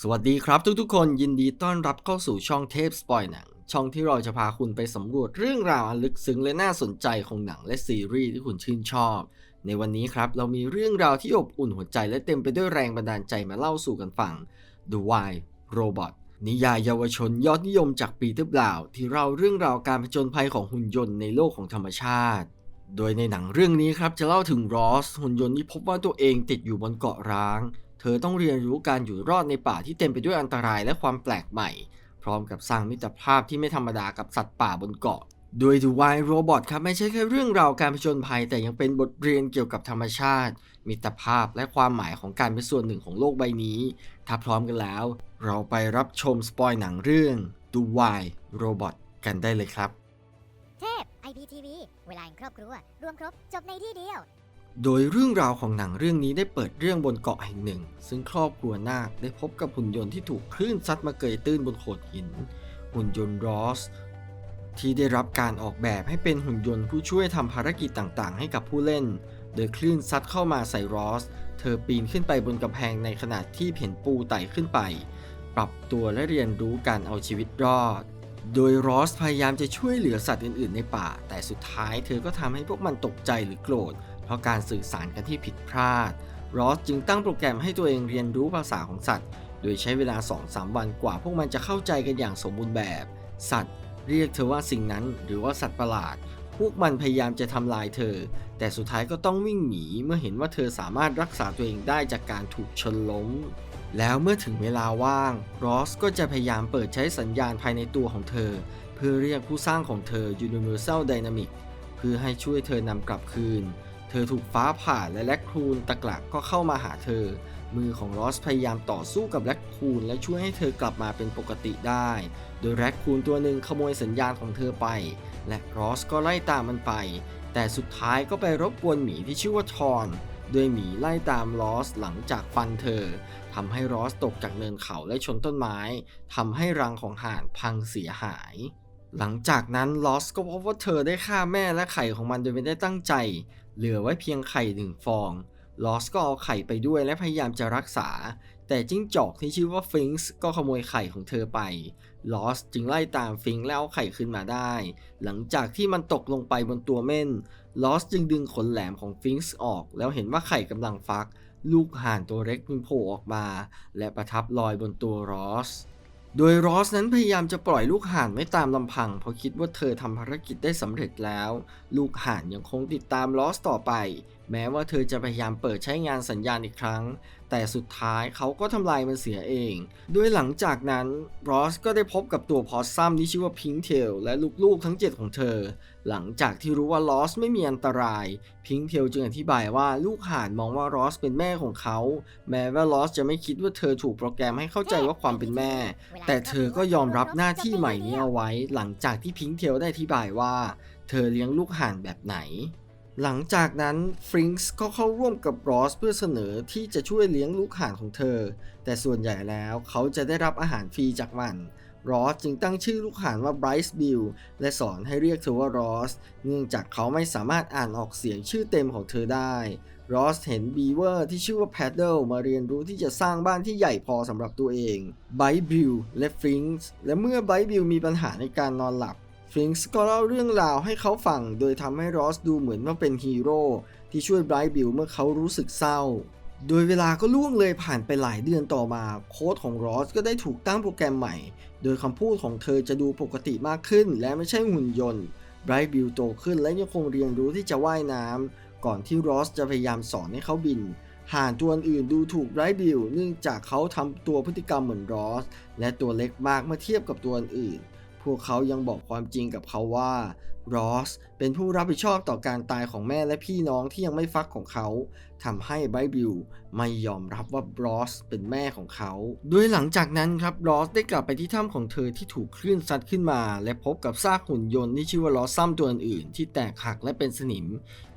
สวัสดีครับทุกๆ คนยินดีต้อนรับเข้าสู่ช่องเทพสปอยหนัง ช่องที่เราจะพาคุณไปสำรวจเรื่องราวอันลึกซึ้งและน่าสนใจของหนังและซีรีส์ที่คุณชื่นชอบ ในวันนี้ครับเรามีเรื่องราวที่อบอุ่นหัวใจและเต็มไปด้วยแรงบันดาลใจมาเล่าสู่กันฟัง The Wild Robot นิยายเยาวชนยอดนิยมจากปีเตอร์บลาวที่เล่าเรื่องราวการผจญภัยของหุ่นยนต์ในโลกของธรรมชาติ โดยในหนังเรื่องนี้ครับจะเล่าถึงรอสหุ่นยนต์ที่พบว่าตัวเองติดอยู่บนเกาะร้าง ธอต้องเรียนรู้การอยู่รอดในป่าที่เต็มไปด้วยอันตรายและความแปลกใหม่ พร้อมกับสร้างมิตรภาพที่ไม่ธรรมดากับสัตว์ป่าบนเกาะ โดย The Wild Robot ครับไม่ใช่แค่เรื่องราวการผจญภัย แต่ยังเป็นบทเรียนเกี่ยวกับธรรมชาติ มิตรภาพและความหมายของการเป็นส่วนหนึ่งของโลกใบนี้ ถ้าพร้อมกันแล้ว เราไปรับชมสปอยหนังเรื่อง The Wild Robot กันได้เลยครับ เทพ IPTV เวลาครอบครัวรวมครบจบในที่เดียว โดยเรื่องราวของหนังเรื่องนี้ได้เปิดเรื่องบนเกาะแห่งหนึ่ง ซึ่งครอบครัวนาคได้พบกับหุ่นยนต์ที่ถูกคลื่นซัดมาเกยตื้นบนโขดหิน หุ่นยนต์รอสที่ได้รับการออกแบบให้เป็นหุ่นยนต์ผู้ช่วยทำภารกิจต่างๆ ให้กับผู้เล่น โดยคลื่นซัดเข้ามาใส่รอส เธอปีนขึ้นไปบนกำแพงในขณะที่เห็นปูไต่ขึ้นไป ปรับตัวและเรียนรู้การเอาชีวิตรอด โดยรอสพยายามจะช่วยเหลือสัตว์อื่นๆ ในป่า แต่สุดท้ายเธอก็ทำให้พวกมันตกใจหรือโกรธ เพราะการสื่อสารกันที่ผิดพลาดรอสจึงตั้งโปรแกรมให้ตัวเองเรียนรู้ภาษาของสัตว์ โดยใช้เวลา 2-3 วันกว่าพวกมันจะเข้าใจกันอย่างสมบูรณ์แบบ สัตว์ เรียกเธอว่าสิ่งนั้น หรือว่าสัตว์ประหลาด พวกมันพยายามจะทำลายเธอ แต่สุดท้ายก็ต้องวิ่งหนีเมื่อเห็นว่าเธอสามารถรักษาตัวเองได้จากการถูกชนล้ม แล้วเมื่อถึงเวลาว่างรอสก็จะพยายามเปิดใช้สัญญาณภายในตัวของเธอ เพื่อเรียกผู้สร้างของเธอ Universal Dynamic เพื่อให้ช่วยเธอนำกลับคืน เธอถูกฟ้าผ่าและแลคคูนตะกละก็เข้ามาหาเธอ มือของรอสพยายามต่อสู้กับแรคคูนและช่วยให้เธอกลับมาเป็นปกติได้ โดยแรคคูนตัวหนึ่งขโมยสัญญาณของเธอไป และรอสก็ไล่ตามมันไป แต่สุดท้ายก็ไปรบกวนหมีที่ชื่อว่าทอนโดยหมีไล่ตามลอสหลังจากฟันเธอทำให้รอสตกจากเนินเขาและชนต้นไม้ทำให้รังของห่านพังเสียหาย หลังจากนั้นลอสก็พบว่าเธอได้ฆ่าแม่และไข่ของมันโดยไม่ได้ตั้งใจ เหลือไว้เพียงไข่หนึ่งฟอง ลอสก็เอาไข่ไปด้วยและพยายามจะรักษา แต่จิ้งจอกที่ชื่อว่าฟิงส์ก็ขโมยไข่ของเธอไป ลอสจึงไล่ตามฟิงค์แล้วเอาไข่ขึ้นมาได้ หลังจากที่มันตกลงไปบนตัวเม่น ลอสจึงดึงขนแหลมของฟิงส์ออก แล้วเห็นว่าไข่กำลังฟัก ลูกห่านตัวเล็กมันโผล่ออกมา และประทับลอยบนตัวรอส โดยรอสนั้นพยายามจะปล่อยลูกห่านไว้ตามลำพัง เพราะคิดว่าเธอทำภารกิจได้สำเร็จแล้ว ลูกห่านยังคงติดตามรอสต่อไป แม้ว่าเธอจะพยายามเปิดใช้งานสัญญาณอีกครั้ง แต่สุดท้ายเขาก็ทำลายมันเสียเอง โดยหลังจากนั้นรอสก็ได้พบกับตัวพอสซัมที่ชื่อว่าพิงเทลและลูกๆทั้ง 7 ของเธอ หลังจากที่รู้ว่าลอสไม่มีอันตราย พิงเทลจึงอธิบายว่าลูกห่านมองว่ารอสเป็นแม่ของเขา แม้ว่าลอสจะไม่คิดว่าเธอถูกโปรแกรมให้เข้าใจว่าความเป็นแม่ แต่เธอก็ยอมรับหน้าที่ใหม่นี้เอาไว้ หลังจากที่พิงเทลได้อธิบายว่า เธอเลี้ยงลูกห่านแบบไหน หลังจากนั้นฟริงส์ก็เข้าร่วมกับรอสเพื่อเสนอที่จะช่วยเลี้ยงลูกห่านของเธอ แต่ส่วนใหญ่แล้วเขาจะได้รับอาหารฟรีจากมันรอสจึงตั้งชื่อลูกห่านว่าไบรซ์บิลและสอนให้เรียกเธอว่ารอส เนื่องจากเขาไม่สามารถอ่านออกเสียงชื่อเต็มของเธอได้ รอสเห็นบีเวอร์ที่ชื่อว่าแพดเดิลมาเรียนรู้ที่จะสร้างบ้านที่ใหญ่พอสำหรับตัวเองไบรท์บิลและฟริงส์และเมื่อไบรท์บิลมีปัญหาในการนอนหลับ ฟริงส์ก็เล่าเรื่องราวให้เขาฟัง โดยทำให้รอสดูเหมือนว่าเป็นฮีโร่ที่ช่วยไบรท์บิลเมื่อเขารู้สึกเศร้า โดยเวลาก็ล่วงเลยผ่านไปหลายเดือนต่อมา โค้ดของรอสก็ได้ถูกตั้งโปรแกรมใหม่ โดยคำพูดของเธอจะดูปกติมากขึ้น และไม่ใช่หุ่นยนต์ไบรท์บิลโตขึ้นและยังคงเรียนรู้ที่จะว่ายน้ำก่อนที่รอสจะพยายามสอนให้เขาบินห่านตัวอื่นดูถูกไบรท์บิลเนื่องจากเขาทำตัวพฤติกรรมเหมือนรอส และตัวเล็กมากเมื่อเทียบกับตัวอื่น พวกเขายังบอกความจริงกับเขาว่ารอสเป็นผู้รับผิดชอบต่อการตายของแม่และพี่น้องที่ยังไม่ฟักของเขาทำให้ไบบิลไม่ยอมรับว่ารอสเป็นแม่ของเขา โดยหลังจากนั้นครับรอสได้กลับไปที่ถ้ำของเธอที่ถูกคลื่นซัดขึ้นมา และพบกับซากหุ่นยนต์ที่ชื่อว่าลอสซัมตัวอื่นๆที่แตกหักและเป็นสนิม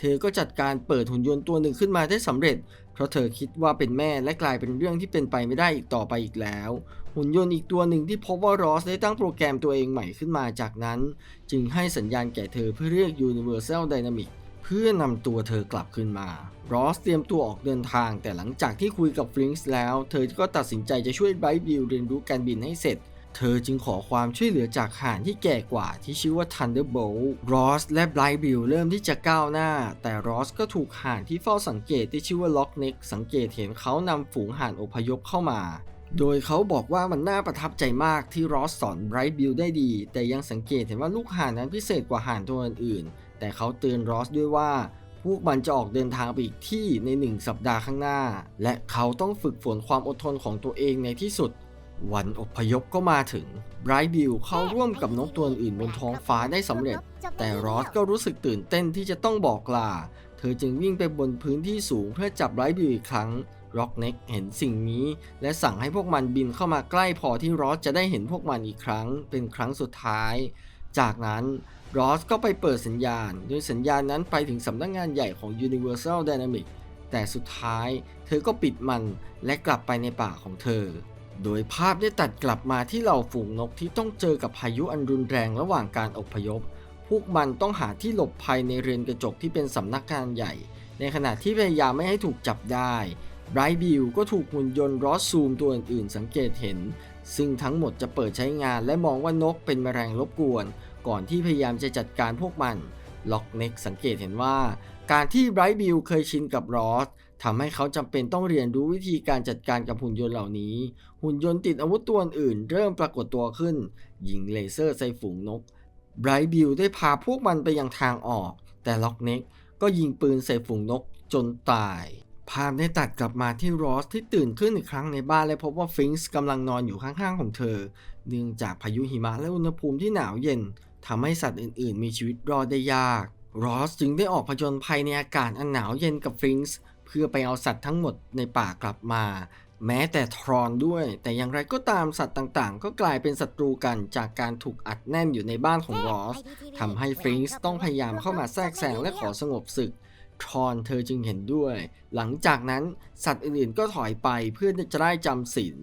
เธอก็จัดการเปิดหุ่นยนต์ตัวหนึ่งขึ้นมาได้สำเร็จ เพราะเธอคิดว่าเป็นแม่และกลายเป็นเรื่องที่เป็นไปไม่ได้อีกต่อไปอีกแล้ว หุ่นยนต์อีกตัวหนึ่งที่พบว่ารอสได้ตั้งโปรแกรมตัวเองใหม่ขึ้นมาจากนั้น จึงให้สัญญาณแก่เธอเพื่อเรียก Universal Dynamic เพื่อนำตัวเธอกลับคืนมา รอสเตรียมตัวออกเดินทาง แต่หลังจากที่คุยกับฟริงส์แล้ว เธอก็ตัดสินใจจะช่วยไบรท์บิลเรียนรู้การบินให้เสร็จ เธอจึงขอความช่วยเหลือจากห่านที่แก่กว่าที่ชื่อว่า Thunderbolt รอสและไบรท์บิลเริ่มที่จะก้าวหน้า แต่รอสก็ถูกห่านที่เฝ้าสังเกตที่ชื่อว่าล็อกเน็กสังเกตเห็นเขานำฝูงห่านอพยพเข้ามา โดยเขาบอกว่ามันน่าประทับใจมากที่รอสสอนไบรท์บิลได้ดี แต่ยังสังเกตเห็นว่าลูกห่านนั้นพิเศษกว่าห่านตัวอื่นๆ แต่เขาเตือนรอสด้วยว่า พวกมันจะออกเดินทางไปอีกที่ในหนึ่งสัปดาห์ข้างหน้า และเขาต้องฝึกฝนความอดทนของตัวเองในที่สุด วันอพยพก็มาถึงไบรท์บิลเข้าร่วมกับนกตัวอื่นบนท้องฟ้าได้สำเร็จ แต่รอสก็รู้สึกตื่นเต้นที่จะต้องบอกลา เธอจึงวิ่งไปบนพื้นที่สูงเพื่อจับไบรท์บิลอีกครั้ง ร็อกเน็กเห็นสิ่งนี้ และสั่งให้พวกมันบินเข้ามาใกล้พอที่รอสจะได้เห็นพวกมันอีกครั้ง เป็นครั้งสุดท้าย จากนั้นรอสก็ไปเปิดสัญญาณ โดยสัญญาณนั้นไปถึงสำนักงานใหญ่ของ Universal Dynamics แต่สุดท้าย เธอก็ปิดมันและกลับไปในป่าของเธอ โดยภาพได้ตัดกลับมาที่เหล่าฝูงนกที่ต้องเจอกับพายุอันรุนแรงระหว่างการอพยพ พวกมันต้องหาที่หลบภัยในเรือนกระจกที่เป็นสำนักงานใหญ่ ในขณะที่พยายามไม่ให้ถูกจับได้ ไบรท์บิลก็ถูกหุ่นยนต์รอสซูมตัวอื่นๆ สังเกตเห็น ซึ่งทั้งหมดจะเปิดใช้งานและมองว่านกเป็นแมลงรบกวน ก่อนที่พยายามจะจัดการพวกมัน ล็อกเน็กสังเกตเห็นว่า การที่ไบรท์บิลเคยชินกับรอสทำให้เขาจำเป็นต้องเรียนรู้วิธีการจัดการกับหุ่นยนต์เหล่านี้ หุ่นยนต์ติดอาวุธตัวอื่นเริ่มปรากฏตัวขึ้น ยิงเลเซอร์ใส่ฝูงนกไบรท์บิลได้พาพวกมันไปยังทางออก แต่ล็อกเน็กก็ยิงปืนใส่ฝูงนกจนตาย ภาพได้ตัดกลับมาที่รอสที่ตื่นขึ้นอีกครั้งในบ้านและพบว่าฟิงส์กำลังนอนอยู่ข้างๆของเธอ เนื่องจากพายุหิมะและอุณหภูมิที่หนาวเย็นทำให้สัตว์อื่นๆ มีชีวิตรอดได้ยาก รอสจึงได้ออกผจญภัยในอากาศอันหนาวเย็นกับฟิงส์เพื่อไปเอาสัตว์ทั้งหมดในป่ากลับมา แม้แต่ทรอนด้วย แต่อย่างไรก็ตามสัตว์ต่างๆ ก็กลายเป็นศัตรูกันจากการถูกอัดแน่นอยู่ในบ้านของรอสทำให้ฟิงส์ต้องพยายามเข้ามาแทรกแซงและขอสงบศึก ทรอนเธอจึงเห็นด้วย หลังจากนั้นสัตว์อื่นๆก็ถอยไปเพื่อจะได้จำศีล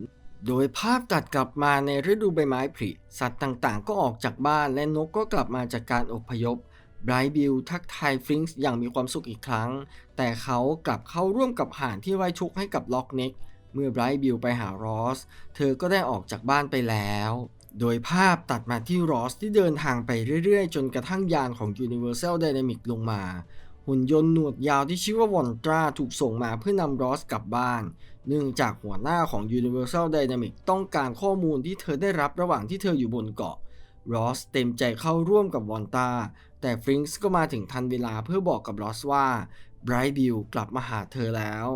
โดยภาพตัดกลับมาในฤดูใบไม้ผลิสัตว์ต่างๆ ก็ออกจากบ้านและนกก็กลับมาจากการอพยพไบรท์บิลทักทายฟริงส์อย่างมีความสุขอีกครั้ง แต่เขากลับเข้าร่วมกับห่านที่ไว้ชุกให้กับล็อกเน็กเมื่อไบรท์บิลไปหารอส เธอก็ได้ออกจากบ้านไปแล้ว โดยภาพตัดมาที่รอสที่เดินทางไปเรื่อยๆ จนกระทั่งยานของ Universal Dynamics ลงมา หุ่นยนต์หนวดยาวที่ชื่อว่าวอนตราถูกส่งมาเพื่อนำรอสกลับบ้าน เนื่องจากหัวหน้าของ Universal Dynamics ต้องการข้อมูลที่เธอได้รับระหว่างที่เธออยู่บนเกาะรอสเต็มใจเข้าร่วมกับวอนตาแต่ฟริงส์ก็มาถึงทันเวลาเพื่อบอกกับรอสว่าไบรท์บิลกลับมาหาเธอแล้ว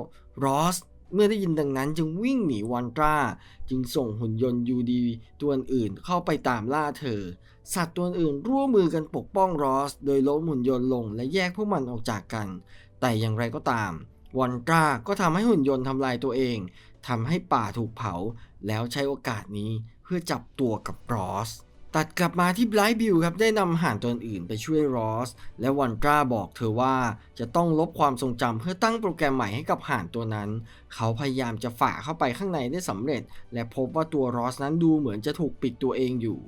รอส เมื่อได้ยินดังนั้นจึงวิ่งหนีวอนตราจึงส่งหุ่นยนต์ยูดีตัวอื่นเข้าไปตามล่าเธอ สัตว์ตัวอื่นร่วมมือกันปกป้องรอส โดยล้มหุ่นยนต์ลงและแยกพวกมันออกจากกัน แต่อย่างไรก็ตามวอนตราก็ทำให้หุ่นยนต์ทำลายตัวเองทำให้ป่าถูกเผา แล้วใช้โอกาสนี้เพื่อจับตัวกับรอส ตัดกลับมาที่ไบรท์บิลครับได้นำห่านตัวอื่นไปช่วยรอส และวันตราบอกเธอว่าจะต้องลบความทรงจำเพื่อตั้งโปรแกรมใหม่ให้กับห่านตัวนั้น เขาพยายามจะฝ่าเข้าไปข้างในได้สำเร็จ และพบว่าตัวรอสนั้นดูเหมือนจะถูกปิดตัวเองอยู่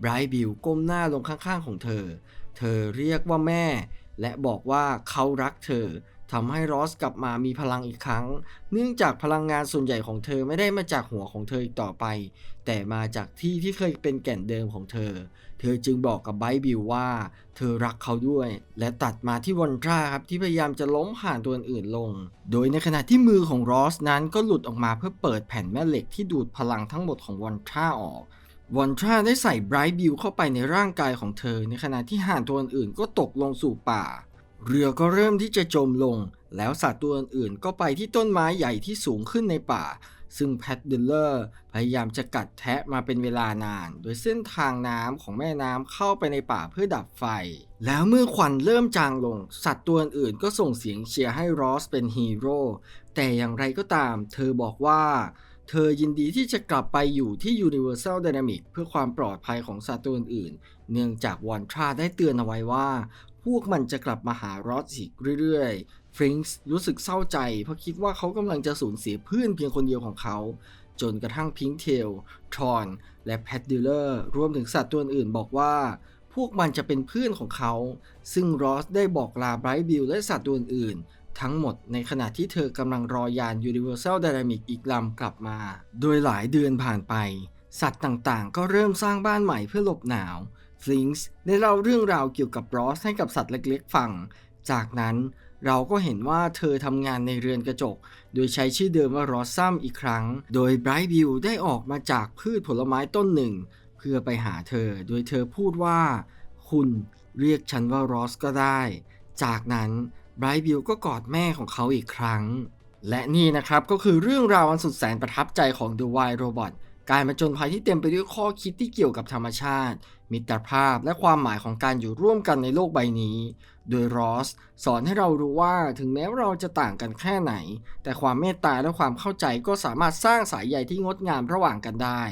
ไบรท์บิลก้มหน้าลงข้างๆของเธอ เธอเรียกว่าแม่ และบอกว่าเขารักเธอ ทำให้รอสกลับมามีพลังอีกครั้ง เนื่องจากพลังงานส่วนใหญ่ของเธอไม่ได้มาจากหัวของเธออีกต่อไป แต่มาจากที่ที่เคยเป็นแก่นเดิมของเธอ เธอจึงบอกกับไบรท์บิลว่า เธอรักเขาด้วย และตัดมาที่วอนตราครับที่พยายามจะล้มห่านตัวอื่นลง โดยในขณะที่มือของรอสนั้นก็หลุดออกมาเพื่อเปิดแผ่นแม่เหล็กที่ดูดพลังทั้งหมดของวอนตราออกวอนตราได้ใส่ไบรท์บิลเข้าไปในร่างกายของเธอ ในขณะที่ห่านตัวอื่นก็ตกลงสู่ป่า เรือก็เริ่มที่จะจมลง แล้วสัตว์ตัวอื่นๆก็ไปที่ต้นไม้ใหญ่ที่สูงขึ้นในป่า ซึ่งแพทเดลเลอร์พยายามจะกัดแทะมาเป็นเวลานาน โดยเส้นทางน้ำของแม่น้ำเข้าไปในป่าเพื่อดับไฟ แล้วเมื่อควันเริ่มจางลง สัตว์ตัวอื่นๆก็ส่งเสียงเชียร์ให้รอสเป็นฮีโร่แต่อย่างไรก็ตาม เธอบอกว่าเธอยินดีที่จะกลับไปอยู่ที่ Universal Dynamics เพื่อความปลอดภัยของสัตว์ตัวอื่น เนื่องจากวอนทราได้เตือนเอาไว้ว่า วกมันจะกลับมาหารอสอีกเรื่อยๆฟริงส์รู้สึกเศร้าใจ เพราะคิดว่าเขากำลังจะสูญเสียเพื่อนเพียงคนเดียวของเขา จนกระทั่งพิงเทลทรอน และแพดดิลเลอร์รวมถึงสัตว์ตัวอื่นบอกว่า พวกมันจะเป็นเพื่อนของเขา ซึ่งรอสได้บอกลาไบรท์บิลและสัตว์ตัวอื่นทั้งหมดในขณะที่เธอกำลังรอยาน Universal Dynamic อีกลำกลับมา โดยหลายเดือนผ่านไป สัตว์ต่างๆ ก็เริ่มสร้างบ้านใหม่เพื่อหลบหนาว ฟลิงส์ได้เล่าเรื่องราวเกี่ยวกับรอสให้กับสัตว์เล็กๆฟัง จากนั้นเราก็เห็นว่าเธอทำงานในเรือนกระจก โดยใช้ชื่อเดิมว่ารอสซัมอีกครั้ง โดยไบรท์บิลได้ออกมาจากพืชผลไม้ต้นหนึ่ง เพื่อไปหาเธอ โดยเธอพูดว่า คุณเรียกฉันว่ารอสก็ได้ จากนั้นไบรท์บิลก็กอดแม่ของเขาอีกครั้ง และนี่นะครับก็คือเรื่องราวอันสุดแสนประทับใจของ The Wild Robot การมาจนภัยที่เต็มไปด้วยข้อคิดที่เกี่ยวกับธรรมชาติ มิตรภาพและความหมายของการอยู่ร่วมกันในโลกใบนี้ โดยรอสสอนให้เรารู้ว่าถึงแม้ว่าเราจะต่างกันแค่ไหน แต่ความเมตตาและความเข้าใจก็สามารถสร้างสายใยที่งดงามระหว่างกันได้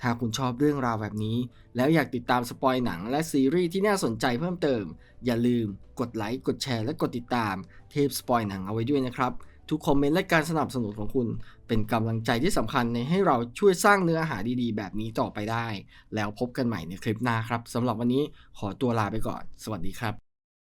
ถ้าคุณชอบเรื่องราวแบบนี้ แล้วอยากติดตามสปอยหนังและซีรีส์ที่น่าสนใจเพิ่มเติม อย่าลืม กดไลค์กดแชร์และกดติดตามเทปสปอยหนังเอาไว้ด้วยนะครับทุกคอมเมนต์และการสนับสนุนของคุณ เป็นกำลังใจที่สำคัญในให้เราช่วยสร้างเนื้อหาดีๆ แบบนี้ต่อไปได้ แล้วพบกันใหม่ในคลิปหน้าครับสำหรับวันนี้ขอตัวลาไปก่อน สวัสดีครับ